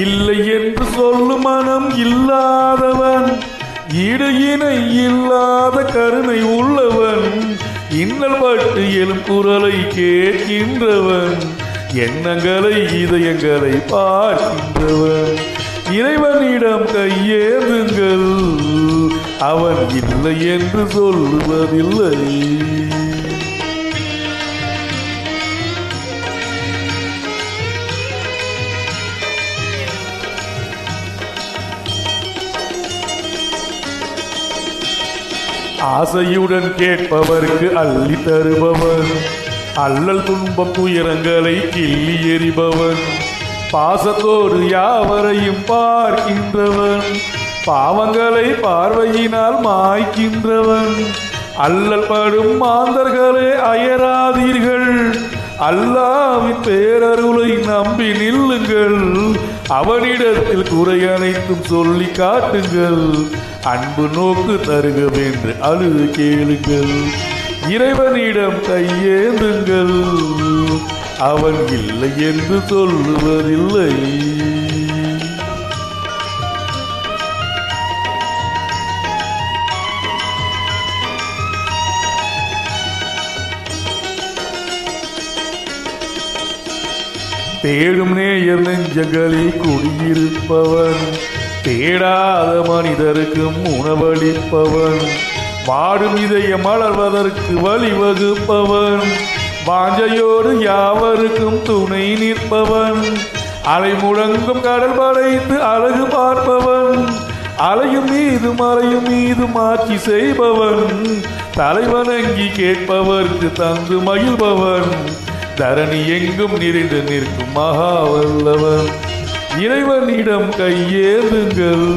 இல்லை என்று சொல்லும் மனம் இல்லாதவன். ஈடு இணை இல்லாத கருணை உள்ளவன். இன்னல் பட்டு எழும் குரலை கேட்கின்றவன். எண்ணங்களை இதயங்களை பார்க்கின்றவன். இறைவனிடம் கையேந்துங்கள். அவன் இல்லை என்று சொல்லுவதில்லை. ஆசையுடன் கேட்பவர்க்கு அள்ளி தருபவன். அல்லல் துன்பம் துயரங்களை கிள்ளி எறிபவன். பாசத்தோடு யாவரையும் பார்க்கின்றவன். பாவங்களை பார்வையினால் மாய்க்கின்றவன். அல்லல் படும் மாந்தர்களே அயராதீர்கள். அல்லாவின் பேரருளை நம்பி நில்லுங்கள். அவனிடத்தில் குறை அனைத்தும் சொல்லி காட்டுங்கள். அன்பு நோக்கு தருக தருகவென்று அழுது கேளுங்கள். இறைவனிடம் கையேந்துங்கள். அவன் இல்லை என்று சொல்லுவதில்லை. தேடும் நேயர் நெஞ்சங்களில் குடியிருப்பவன். தேடாத மனிதருக்கும் உணவளிப்பவன் வாடும் இதயம் மலர்வதற்கு வழிவகுப்பவன். வாஞ்சையோடு யாவருக்கும் துணை நிற்பவன். அலை முழங்கும் கடல் படைத்து அழகு பார்ப்பவன். அலையும் மீது மலையும் மீது மாற்றி செய்பவன். தலைவணங்கி கேட்பவர்க்கு தந்து மகிழ்பவன். தரணி எங்கும் நிறைந்து நிற்கும் மகா வல்லவன் இறைவனிடம் கையேதுங்கள்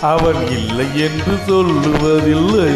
அவன் இல்லை என்று சொல்லுவதில்லை.